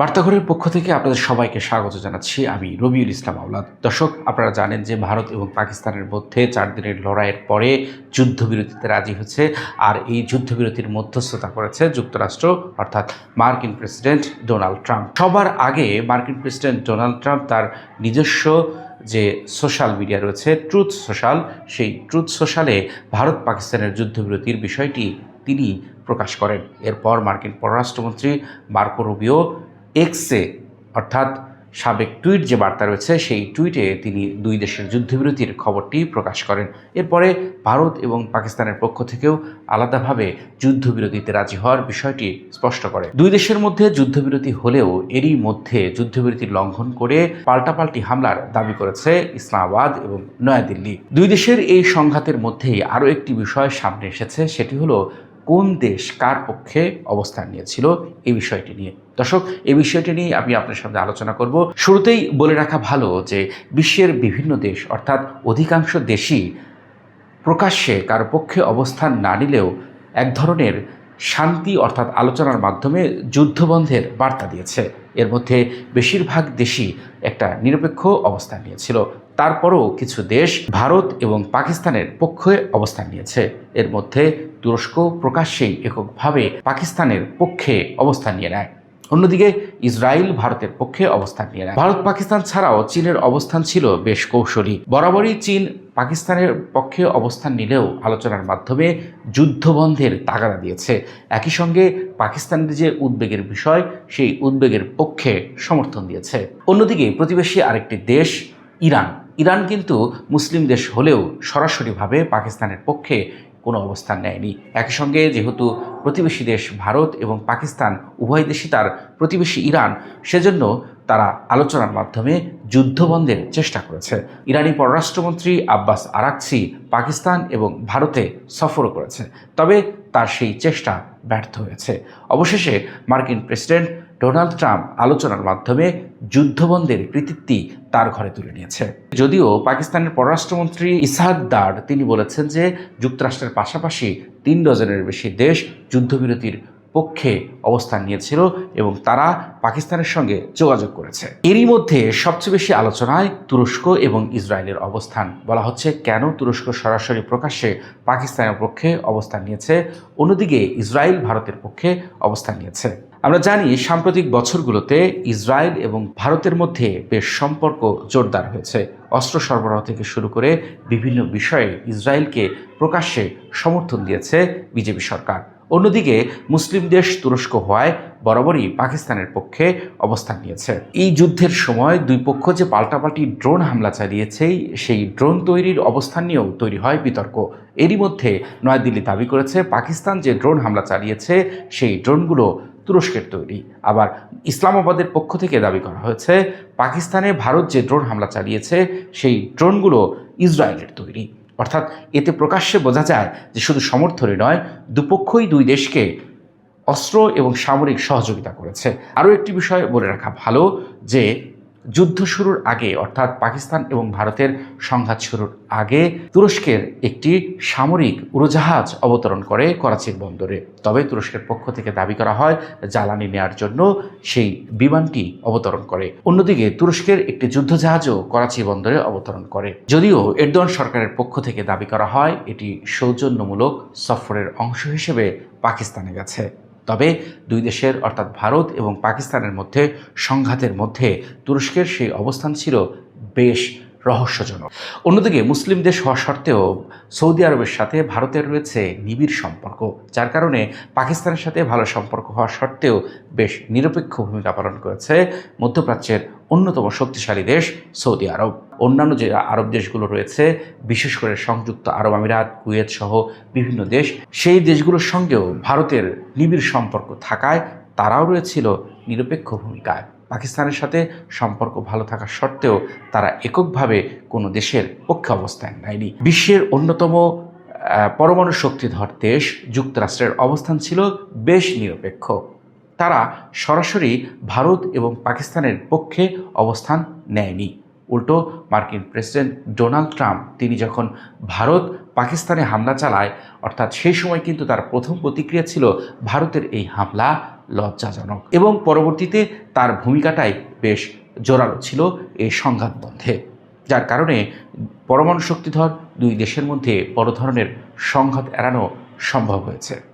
বার্তাঘরের পক্ষ থেকে আপনাদের সবাইকে স্বাগত জানাচ্ছি আমি রবিউল ইসলাম আওলাদ। দর্শক, আপনারা জানেন যে ভারত এবং পাকিস্তানের মধ্যে চার দিনের লড়াইয়ের পরে যুদ্ধবিরতিতে রাজি হচ্ছে আর এই যুদ্ধবিরতির মধ্যস্থতা করেছে যুক্তরাষ্ট্র, অর্থাৎ মার্কিন প্রেসিডেন্ট ডোনাল্ড ট্রাম্প। সবার আগে মার্কিন প্রেসিডেন্ট ডোনাল্ড ট্রাম্প তার নিজস্ব যে সোশ্যাল মিডিয়া রয়েছে, ট্রুথ সোশ্যাল, সেই ট্রুথ সোশ্যালে ভারত পাকিস্তানের যুদ্ধবিরতির বিষয়টি তিনি প্রকাশ করেন। এরপর মার্কিন পররাষ্ট্রমন্ত্রী মার্কো রুবিও এক্সে অর্থাৎ সাবেক টুইট যে বার্তা রয়েছে, সেই টুইটে তিনি দুই দেশের যুদ্ধবিরতির খবরটি প্রকাশ করেন। এরপরে ভারত এবং পাকিস্তানের পক্ষ থেকেও আলাদাভাবে যুদ্ধবিরতিতে রাজি হওয়ার বিষয়টি স্পষ্ট করে। দুই দেশের মধ্যে যুদ্ধবিরতি হলেও এরই মধ্যে যুদ্ধবিরতি লঙ্ঘন করে পাল্টাপাল্টি হামলার দাবি করেছে ইসলামাবাদ এবং নয়াদিল্লি। দুই দেশের এই সংঘাতের মধ্যেই আরও একটি বিষয় সামনে এসেছে, সেটি হলো কোন দেশ কার পক্ষে অবস্থান নিয়েছিল এই বিষয়টি নিয়ে। দর্শক, এই বিষয়টি নিয়ে আমি আপনার সামনে আলোচনা করব। শুরুতেই বলে রাখা ভালো যে, বিশ্বের বিভিন্ন দেশ, অর্থাৎ অধিকাংশ দেশই প্রকাশ্যে কারও পক্ষে অবস্থান না নিলেও এক ধরনের শান্তি, অর্থাৎ আলোচনার মাধ্যমে যুদ্ধবন্ধের বার্তা দিয়েছে। এর মধ্যে বেশিরভাগ দেশই একটা নিরপেক্ষ অবস্থান নিয়েছিল। তারপরও কিছু দেশ ভারত এবং পাকিস্তানের পক্ষে অবস্থান নিয়েছে। এর মধ্যে তুরস্ক প্রকাশ্যেই এককভাবে পাকিস্তানের পক্ষে অবস্থান নিয়ে নেয়। অন্যদিকে ইসরায়েল ভারতের পক্ষে অবস্থান নিয়ে নেয়। ভারত পাকিস্তান ছাড়াও চীনের অবস্থান ছিল বেশ কৌশলী। বরাবরই চীন পাকিস্তানের পক্ষে অবস্থান নিলেও আলোচনার মাধ্যমে যুদ্ধবন্ধের তাগাদা দিয়েছে। একই সঙ্গে পাকিস্তানের যে উদ্বেগের বিষয়, সেই উদ্বেগের পক্ষে সমর্থন দিয়েছে। অন্যদিকে প্রতিবেশী আরেকটি দেশ, ইরান। ইরান কিন্তু মুসলিম দেশ হলেও সরাসরিভাবে পাকিস্তানের পক্ষে কোনো অবস্থান নেয়নি। একই সঙ্গে যেহেতু প্রতিবেশী দেশ ভারত এবং পাকিস্তান, উভয় দেশই তার প্রতিবেশী ইরান, সেজন্য তারা আলোচনার মাধ্যমে যুদ্ধবন্ধের চেষ্টা করেছে। ইরানি পররাষ্ট্রমন্ত্রী আব্বাস আরাকসি পাকিস্তান এবং ভারতে সফরও করেছে তবে তার সেই চেষ্টা ব্যর্থ হয়েছে। অবশেষে মার্কিন প্রেসিডেন্ট ডোনাল্ড ট্রাম্প আলোচনার মাধ্যমে যুদ্ধবন্ধের কৃতিত্বই তার ঘরে তুলে নিয়েছে। যদিও পাকিস্তানের পররাষ্ট্রমন্ত্রী ইসাদ দার তিনি বলেছেন যে, যুক্তরাষ্ট্রের পাশাপাশি তিন ডজনের বেশি দেশ যুদ্ধবিরতির পক্ষে অবস্থান নিয়েছিল এবং তারা পাকিস্তানের সঙ্গে যোগাযোগ করেছে। এরই মধ্যে সবচেয়ে বেশি আলোচনায় তুরস্ক এবং ইসরায়েলের অবস্থান। বলা হচ্ছে, কেন তুরস্ক সরাসরি প্রকাশ্যে পাকিস্তানের পক্ষে অবস্থান নিয়েছে? অন্যদিকে ইসরায়েল ভারতের পক্ষে অবস্থান নিয়েছে। আমরা জানি সাম্প্রতিক বছরগুলোতে ইসরায়েল এবং ভারতের মধ্যে বেশ সম্পর্ক জোরদার হয়েছে। অস্ত্র সরবরাহ থেকে শুরু করে বিভিন্ন বিষয়ে ইসরায়েলকে প্রকাশ্যে সমর্থন দিয়েছে বিজেপি সরকার। অন্যদিকে মুসলিম দেশ তুরস্ক হওয়ায় বরাবরই পাকিস্তানের পক্ষে অবস্থান নিয়েছে। এই যুদ্ধের সময় দুই পক্ষ যে পাল্টাপাল্টি ড্রোন হামলা চালিয়েছেই সেই ড্রোন তৈরির অবস্থান নিয়েও তৈরি হয় বিতর্ক। এরই মধ্যে নয়াদিল্লি দাবি করেছে, পাকিস্তান যে ড্রোন হামলা চালিয়েছে, সেই ড্রোনগুলো তুরস্কের তৈরি। আবার ইসলামাবাদের পক্ষ থেকে দাবি করা হয়েছে, পাকিস্তানে ভারত যে ড্রোন হামলা চালিয়েছে, সেই ড্রোনগুলো ইসরায়েলের তৈরি। অর্থাৎ এতে প্রকাশ্যে বোঝা যায় যে শুধু সমর্থনই নয়, দুপক্ষই দুই দেশকে অস্ত্র এবং সামরিক সহযোগিতা করেছে। আরও একটি বিষয় বলে রাখা ভালো যে যুদ্ধ শুরুর আগে, অর্থাৎ পাকিস্তান এবং ভারতের সংঘাত শুরুর আগে, তুরস্কের একটি সামরিক উড়োজাহাজ অবতরণ করে করাচির বন্দরে। তবে তুরস্কের পক্ষ থেকে দাবি করা হয়, জ্বালানি নেয়ার জন্য সেই বিমানটি অবতরণ করে। অন্যদিকে, তুরস্কের একটি যুদ্ধজাহাজও করাচি বন্দরে অবতরণ করে। যদিও এরদোয়ান সরকারের পক্ষ থেকে দাবি করা হয়, এটি সৌজন্যমূলক সফরের অংশ হিসেবে পাকিস্তানে গেছে। তবে দুই দেশের, অর্থাৎ ভারত এবং পাকিস্তানের মধ্যে সংঘাতের মধ্যে তুরস্কের সেই অবস্থান ছিল বেশ রহস্যজনক। অন্যদিকে মুসলিম দেশ হওয়া সত্ত্বেও সৌদি আরবের সাথে ভারতের রয়েছে নিবিড় সম্পর্ক, যার কারণে পাকিস্তানের সাথে ভালো সম্পর্ক হওয়া সত্ত্বেও বেশ নিরপেক্ষ ভূমিকা পালন করেছে মধ্যপ্রাচ্যের অন্যতম শক্তিশালী দেশ সৌদি আরব। অন্যান্য যে আরব দেশগুলো রয়েছে, বিশেষ করে সংযুক্ত আরব আমিরাত, কুয়েত সহ বিভিন্ন দেশ, সেই দেশগুলোর সঙ্গেও ভারতের নিবিড় সম্পর্ক থাকায় তারাও রয়েছিল নিরপেক্ষ ভূমিকায়। পাকিস্তানের সাথে সম্পর্ক ভালো থাকা সত্ত্বেও তারা এককভাবে কোনো দেশের পক্ষে অবস্থান নেয়নি। বিশ্বের অন্যতম পরমাণু শক্তিধর দেশ যুক্তরাষ্ট্রের অবস্থান ছিল বেশ নিরপেক্ষ। তারা সরাসরি ভারত এবং পাকিস্তানের পক্ষে অবস্থান নেয়নি। উল্টো মার্কিন প্রেসিডেন্ট ডোনাল্ড ট্রাম্প তিনি যখন ভারত পাকিস্তানে হামলা চালায়, অর্থাৎ সেই সময় কিন্তু তার প্রথম প্রতিক্রিয়া ছিল ভারতের এই হামলা লজ্জাজনক। এবং পরবর্তীতে তার ভূমিকাটাই বেশ জোরালো ছিল এই সংঘাত বন্ধে যার কারণে পরমাণু শক্তিধর দুই দেশের মধ্যে বড় ধরনের সংঘাত এড়ানো সম্ভব হয়েছে।